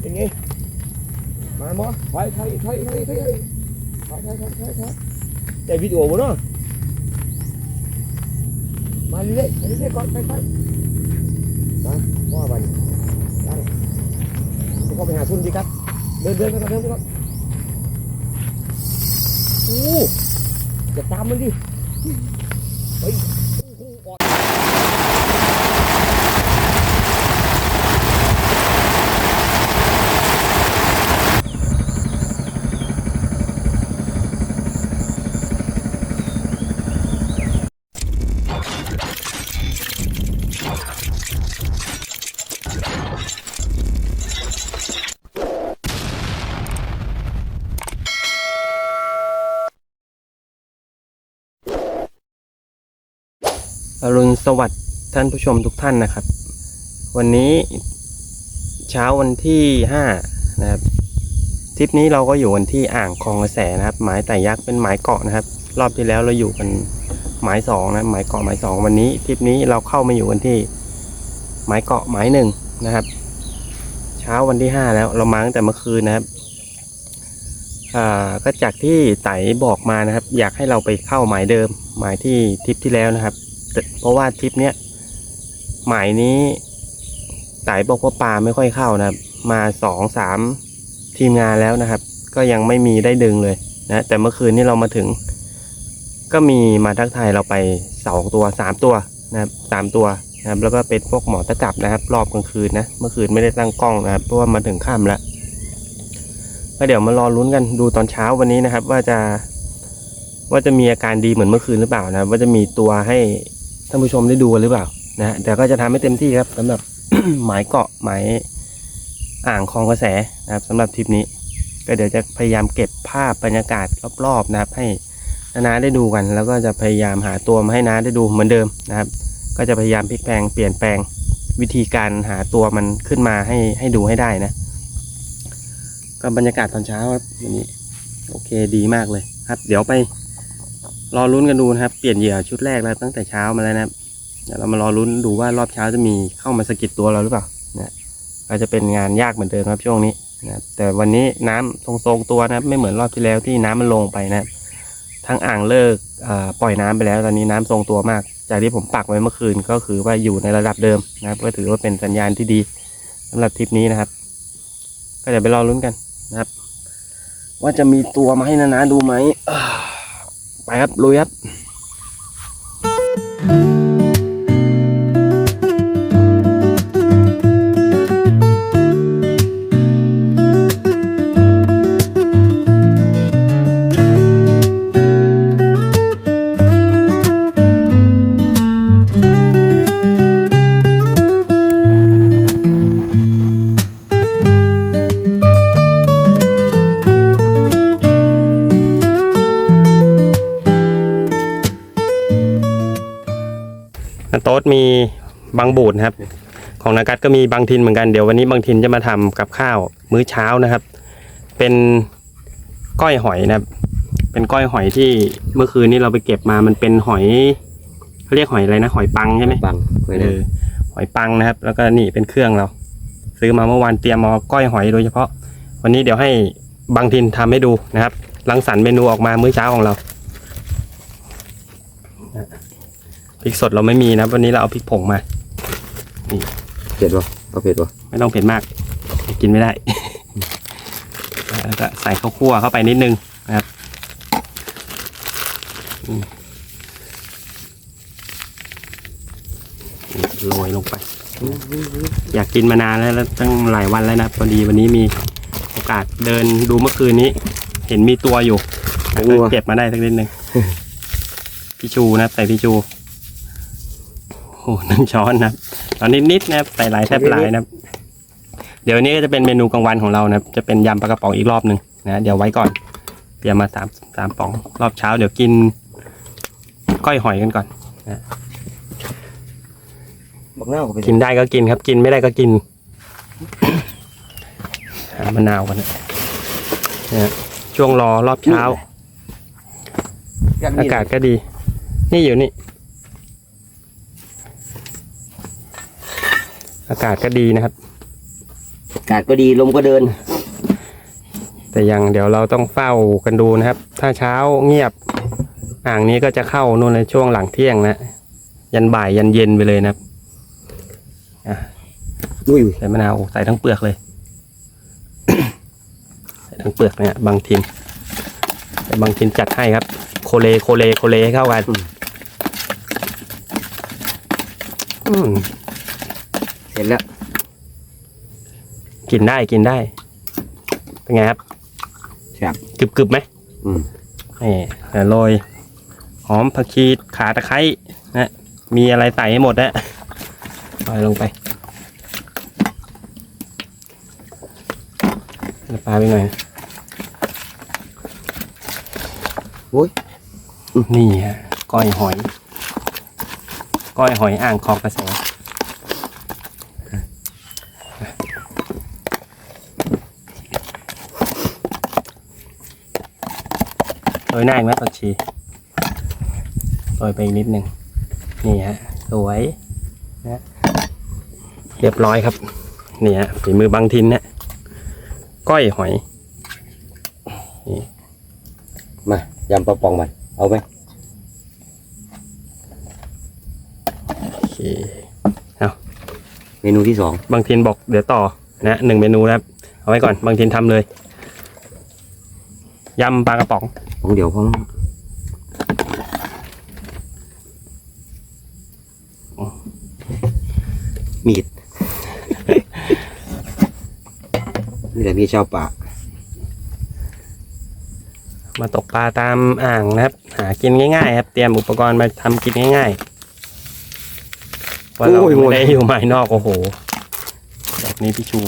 เป็นไงมาหมอถอยถอยถอยถอยถอยถอยถอยถอยถอยถอยถอยแต่วิดีโอบ่เนาะมาเรื่อยมาเรื่อยก่อนไปไปมาว่าบันได้จะเข้าไปหาคุณดีครับ เดินเดินไปก่อนเดินไปก่อนโอ้จะตามมันดิเฮ้ย อรุณสวัสดิ์ท่านผู้ชมทุกท่านนะครับ วันนี้เช้าวันที่ห้านะครับทริปนี้เราก็อยู่กันที่อ่างคลองกระแสนะครับ หมายแต่ยักษ์เป็นหมายเกาะนะครับ รอบที่แล้วเราอยู่กันหมายสองนะหมายเกาะหมายสองวันนี้ทริปนี้เราเข้ามาอยู่กันที่หมายเกาะหมายหนึ่งนะครับ เช้าวันที่ห้าแล้วเรามาตั้งแต่เมื่อคืนนะครับก็จากที่ไต่บอกมานะครับ อยากให้เราไปเข้าหมายเดิม หมายที่ทริปที่แล้วนะครับ เพราะว่าทริปเนี้ยหมายนี้ไต่บอกว่าปลาไม่ค่อยเข้านะครับ มาสองสามทีมงานแล้วนะครับ ก็ยังไม่มีได้ดึงเลยนะแต่เมื่อคืนนี้เรามาถึง ก็มีมาทักทายเราไปสองตัวสามตัวนะครับสามตัวนะครับแล้วก็เป็นพวกหมอตะกับนะครับ รอบกลางคืนนะเมื่อคืนไม่ได้ตั้งกล้องนะครับ เพราะว่ามาถึงค่ำแล้วก็เดี๋ยวมารอลุ้นกันดูตอนเช้าวันนี้นะครับ ว่าจะว่าจะมีอาการดีเหมือนเมื่อคืนหรือเปล่านะว่าจะมีตัวให้ ท่านผู้ชมได้ดูหรือเปล่านะแต่ก็จะทำให้เต็มที่ครับสำหรับหมายเกาะหมายอ่างคลองกระแสนะครับสำหรับทริปนี้ ก็เดี๋ยวจะพยายามเก็บภาพบรรยากาศรอบๆนะครับ ให้น้าได้ดูกัน แล้วก็จะพยายามหาตัวมาให้น้าได้ดูเหมือนเดิมนะครับ ก็จะพยายามพลิกแปลงเปลี่ยนแปลงวิธีการหาตัวมันขึ้นมาให้ให้ดูให้ได้นะก็บรรยากาศตอนเช้าครับวันนี้โอเคดีมากเลยครับ เดี๋ยวไป รอลุ้นกันดูนะครับ เปลี่ยนเหยื่อชุดแรกแล้วตั้งแต่เช้ามาแล้วนะครับเดี๋ยวเรามารอลุ้นดูว่ารอบเช้าจะมีเข้ามาสกิดตัวเราหรือเปล่านะก็จะเป็นงานยากเหมือนเดิมครับช่วงนี้นะแต่วันนี้น้ำทรงๆตัวนะครับ ไม่เหมือนรอบที่แล้วที่น้ำมันลงไปนะครับ ทั้งอ่างเลิกปล่อยน้ำไปแล้ว ตอนนี้น้ำทรงตัวมาก จากที่ผมปักไว้เมื่อคืนก็คือว่าอยู่ในระดับเดิมนะครับก็ถือว่าเป็นสัญญาณที่ดีสำหรับทริปนี้นะครับ ก็เดี๋ยวไปรอลุ้นกันนะครับ ว่าจะมีตัวมาให้นานาดูไหมอ ไปครับลุยครับ นาโต๊ดมีบางบูดนะครับ ของนากัดก็มีบางทินเหมือนกันเดี๋ยววันนี้บางทินจะมาทำกับข้าวมื้อเช้านะครับ เป็นก้อยหอยนะครับ เป็นก้อยหอยที่เมื่อคืนนี้เราไปเก็บมามันเป็นหอยเขาเรียกหอยอะไรนะ หอยปังใช่ไหมบังไว้เอนะอหอยปังนะครับ แล้วก็นี่เป็นเครื่องเรา ซื้อมาเมื่อวานเตรียมมาก้อยหอยโดยเฉพาะ วันนี้เดี๋ยวให้บางทินทำให้ดูนะครับรังสรรค์เมนูออกมามื้อเช้าของเรา พริกสดเราไม่มีนะ วันนี้เราเอาพริกผงมาเผ็ดวะเอาเผ็ดวะไม่ต้องเผ็ดมาก กินไม่ได้ แล้วก็ใส่ข้าวคั่วเข้าไปนิดนึงนะครับอืมโรยลงไป อยากกินมานานแล้วแล้วตั้งหลายวันแล้วนะพอดีวันนี้มีโอกาสเดินดูเมื่อคืนนี้ เห็นมีตัวอยู่แล้วก็เก็บมาได้สักนิดนึงพี่ชูนะครับใส่พี่ชูโอ้โหหนึ่งช้อนนะครับตอนนี้นิดนะครับใส่หลายแทบหลายนะครับ เดี๋ยววันนี้ก็จะเป็นเมนูกลางวันของเรานะครับจะเป็นยำปลากระป๋องอีกรอบหนึ่งนะเดี๋ยวไว้ก่อนเตรียมมาสามสามป๋อง รอบเช้า เดี๋ยวกินก้อยหอยกันก่อนบักหน้าก็เป็นกินได้ก็กินครับ กินไม่ได้ก็กินหามะนาวกันนะนะฮะช่วงรอรอบเช้า อากาศก็ดี นี่อยู่นี่ อากาศก็ดีนะครับ อากาศก็ดีลมก็เดิน แต่ยังเดี๋ยวเราต้องเฝ้ากันดูนะครับ ถ้าเช้าเงียบ อ่างนี้ก็จะเข้านู่นในช่วงหลังเที่ยงนะ ยันบ่ายยันเย็นไปเลยนะครับอุ้ยใส่มะนาวใส่ทั้งเปลือกเลย ใส่ทั้งเปลือกเนี่ยบางทินแต่บางทินจัดให้ครับ โคเลโคเลโคเลให้เข้ากันอืม เสร็จแล้ว กินได้กินได้ เป็นไงครับครับกรึบกรึบๆไหมอืมนี่แต่โรยหอมผักชีขาตะไคร้นะมีอะไรใส่ให้หมดนะปล่อยลงไปน้ำปลาไปหน่อยโอ้ยนี่ฮะก้อยหอย ก้อยหอยอ่างคลองกระแส ยหน้าอีกไหมผักชีโรยไปอีกนิดหนึ่งนี่ฮะสวยนะเรียบร้อยครับนี่ฮะฝีมือบางทินนะก้อยหอยมายำปลาปองมันเอาไหมโอเคเมนูที่สองบางทินบอกเดี๋ยวต่อนะหนึ่งเมนูนะครับเอาไว้ก่อนบางทินทำเลยยำปลากระป๋อง ของเดี๋ยวของมีดนี่แหละพี่ชาวป่า มาตกปลาตามอ่างนะครับ หากินง่ายๆครับ เตรียมอุปกรณ์มาทำกินง่ายๆว่าเราไม่ได้อยู่หมายนอกโอ้โห แบบนี้พี่ชู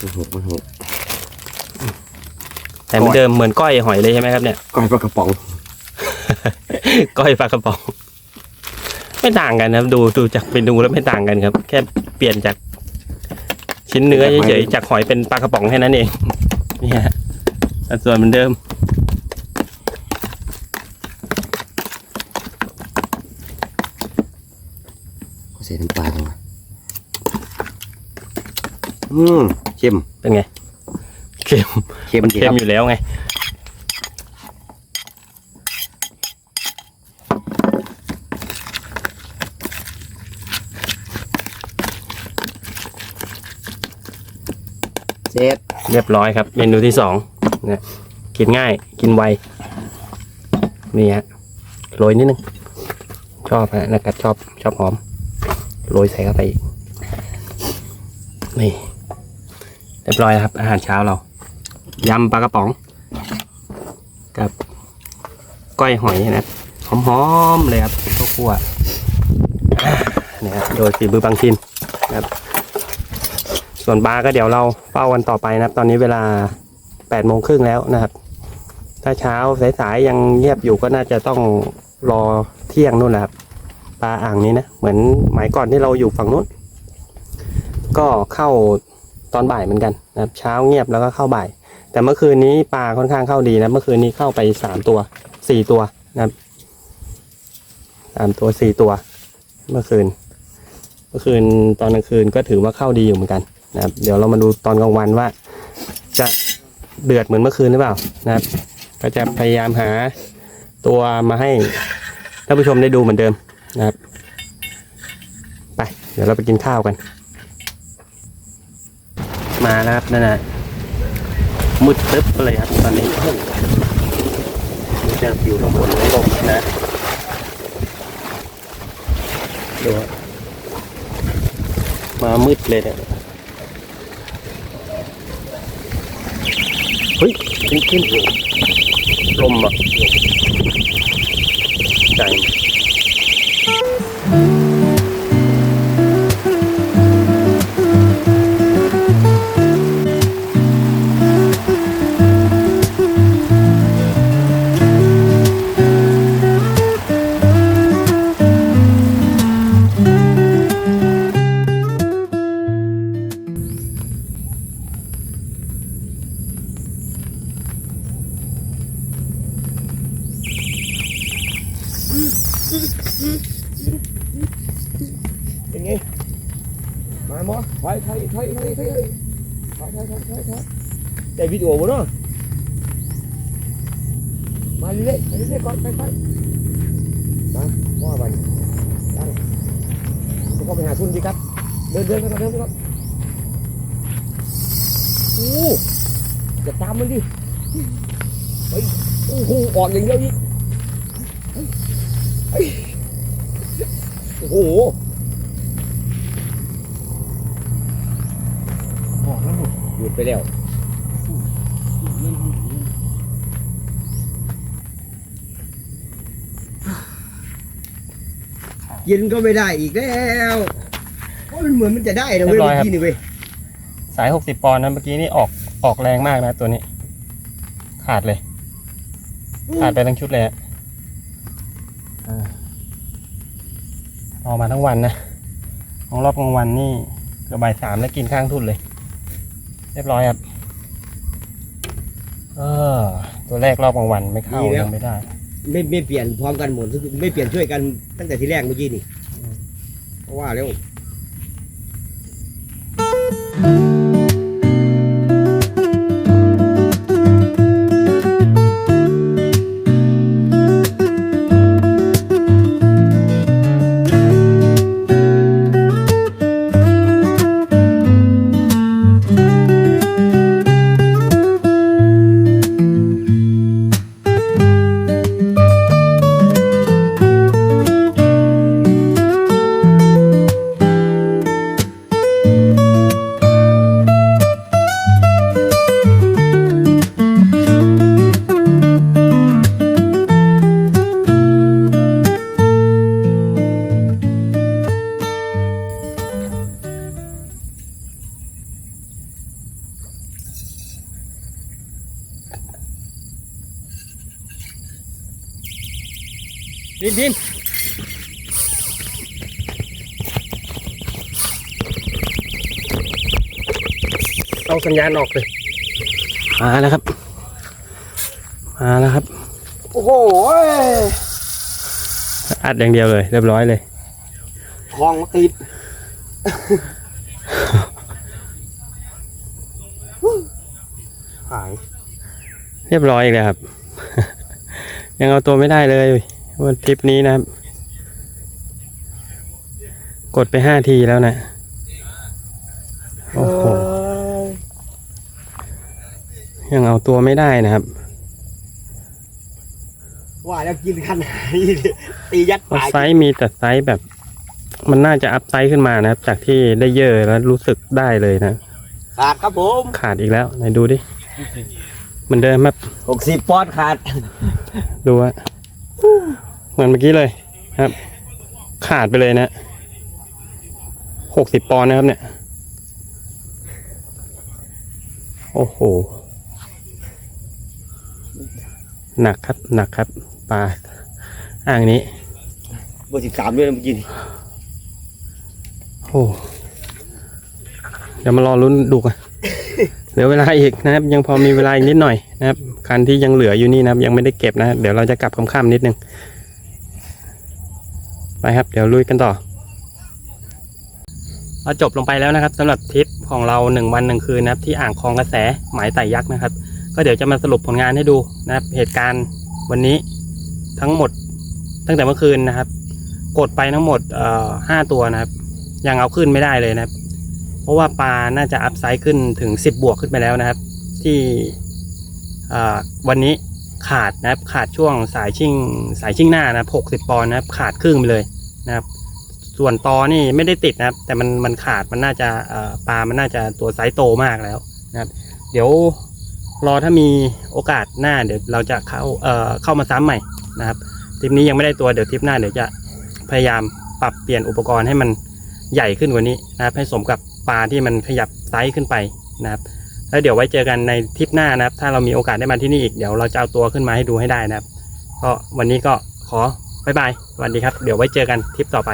มันหกมันหกแต่เหมือนเดิมเหมือนก้อยหอยเลยใช่ไหมครับเนี่ยก้อยปลากระป๋อง ก้อยปลากระป๋อง ไม่ต่างกันนะครับ ดูดูจากเมนูแล้วไม่ต่างกันครับ แค่เปลี่ยนจากชิ้นเนื้อเฉยๆจากหอยเป็นปลากระป๋องแค่นั้นเองเนี่ยสัดส่วนเหมือนเดิมเขาใส่น้ำปลาจังวะอืม เค็มเป็นไงเค็มเค็มมันดีคเค็รัมบอยู่แล้วไง เสร็จเรียบร้อยครับ เมนูที่สองเนี่ยกินง่ายกินไวนี่ฮะโรยนิดนึง ชอบฮะนักกัดชอบชอบหอมโรยใส่เข้าไปอีกนี่ เรียบร้อยครับ อาหารเช้าเรายำปลากระป๋อง กับก้อยหอยนะครับหอมๆเลยครับข้าวคั่วเนี่ยโดยฝีมือบางทินนะครับ ส่วนปลาก็เดี๋ยวเราเฝ้ากันต่อไปนะครับ ตอนนี้เวลาแปดโมงครึ่งแล้วนะครับ ถ้าเช้าสายๆยังเงียบอยู่ก็น่าจะต้องรอเที่ยงนู่นแหละครับปลาอ่างนี้นะ เหมือนหมายก่อนที่เราอยู่ฝั่งนู้น ก็เข้า ตอนบ่ายเหมือนกันนะครับเช้าเงียบแล้วก็เข้าบ่าย แต่เมื่อคืนนี้ปลาค่อนข้างเข้าดีนะเมื่อคืนนี้เข้าไปสามตัวสี่ตัวนะครับสามตัวสี่ตัว เมื่อคืน เมื่อคืนตอนกลางคืนก็ถือว่าเข้าดีอยู่เหมือนกันนะครับ เดี๋ยวเรามาดูตอนกลางวันว่า จะเดือดเหมือนเมื่อคืนหรือเปล่านะครับ ก็จะพยายามหาตัวมาให้ท่านผู้ชมได้ดูเหมือนเดิมนะครับ ไป เดี๋ยวเราไปกินข้าวกัน มาแล้วครับนั่นนะมืดตึ๊บเลยครับตอนนี้จะอยู่ข้างบนลมนะดูมามืดเลยเนี่ยเฮ้ยขึ้นขึ้นลมอะใจเป็ ได้วิดีโอบ่เนาะมาเรื่อยๆมาเรื่อยๆก่อนไปไปมาพ่อบันตั้งจะเข้าไปหาทุนดีครับ เดินเดินไปก่อนเดินไปก่อนโอ้จะตามมันดิเฮ้ยโอ้โหออกอย่างเดียวอีกโอ้โหออกแล้วหยุดไปแล้ว กินก็ไม่ได้อีกแล้วเพราะมันเหมือนมันจะได้นะเว้ยเรียบร้เมื่อยครับอกี้นี่เว้ยสายหกสิบปอนด์นะเมื่อกี้นี่ออกออกแรงมากนะตัวนี้ ขาดเลย ขาดไปทั้งชุดเลยอะอ่าออกมาทั้งวันนะ ของรอบกลางวันนี่เกือบบ่ายสามแล้วกินข้างทุนเลย เรียบร้อยครับ เออ ตัวแรกรอบกลางวันไม่เข้ายังไม่ได้ ไม่ไม่เปลี่ยนพร้อมกันหมดไม่เปลี่ยนช่วยกันตั้งแต่ทีแรกเมื่อกี้นี่เพราะว่าแล้ว เอาสัญญาณออกเลยมาแล้วครับ มาแล้วครับ โอ้โหอัดอย่างเดียวเลย เรียบร้อยเลยคลองติดหาย เรียบร้อยอีกแล้วครับ ยังเอาตัวไม่ได้เลยวันทริปนี้นะครับ กดไปห้าทีแล้วนะ โอ้โห ยังเอาตัวไม่ได้นะครับ ว่าแล้วกินขนาดนี้ตียัดเพราะปากไซส์มีแต่ไซส์แบบ มันน่าจะอัพไซส์ขึ้นมานะครับ จากที่ได้เยอะแล้วรู้สึกได้เลยนะ ขาดครับผมขาดอีกแล้วไหนดูดิเหมือนเดิมครับหกสิบปอนด์ขาด ดูว่าเหมือนเมื่อกี้เลยครับ ขาดไปเลยนะหกสิบปอนด์นะครับเนี่ย โอ้โห หนักครับหนักครับปลาอ่างนี้เบอร์สิบสามด้วยนะเมื่อกี้นี่โอ้เดี๋ยวมารอลุ้นดูกันเหลือเวลาอีกนะครับ ยังพอมีเวลาอีกนิดหน่อยนะครับคันที่ยังเหลืออยู่นี่นะครับ ยังไม่ได้เก็บนะ เดี๋ยวเราจะกลับค่ำๆนิดนึงไปครับ เดี๋ยวลุยกันต่อเราจบลงไปแล้วนะครับสำหรับทริปของเราหนึ่งวันหนึ่งคืนนะครับ ที่อ่างคลองกระแสหมายไต่ยักษ์นะครับ ก็เดี๋ยวจะมาสรุปผลงานให้ดูนะครับ เหตุการณ์วันนี้ทั้งหมดตั้งแต่เมื่อคืนนะครับ กดไปทั้งหมดเอ่อห้าตัวนะครับ ยังเอาขึ้นไม่ได้เลยนะครับ เพราะว่าปลาน่าจะอัพไซด์ขึ้นถึง10บวกขึ้นไปแล้วนะครับ ที่วันนี้ขาดนะครับขาดช่วงสายชิ่งสายชิ่งหน้านะครับ60ปอนด์นะครับขาดครึ่งไปเลยนะครับ ส่วนตอนี่ไม่ได้ติดนะครับ แต่มันมันขาดมันน่าจะปลามันน่าจะตัวไซส์โตมากแล้วนะครับ เดี๋ยว รอถ้ามีโอกาสหน้าเดี๋ยวเราจะเข้าเอ่อเข้ามาซ้ำใหม่นะครับทริปนี้ยังไม่ได้ตัวเดี๋ยวทริปหน้าเดี๋ยวจะพยายามปรับเปลี่ยนอุปกรณ์ให้มันใหญ่ขึ้นกว่านี้นะครับ ให้สมกับปลาที่มันขยับไซส์ขึ้นไปนะครับแล้วเดี๋ยวไว้เจอกันในทริปหน้านะครับ ถ้าเรามีโอกาสได้มาที่นี่อีกเดี๋ยวเราจะเอาตัวขึ้นมาให้ดูให้ได้นะครับ ก็วันนี้ก็ขอบายบายสวัสดีครับ เดี๋ยวไว้เจอกันทริปต่อไป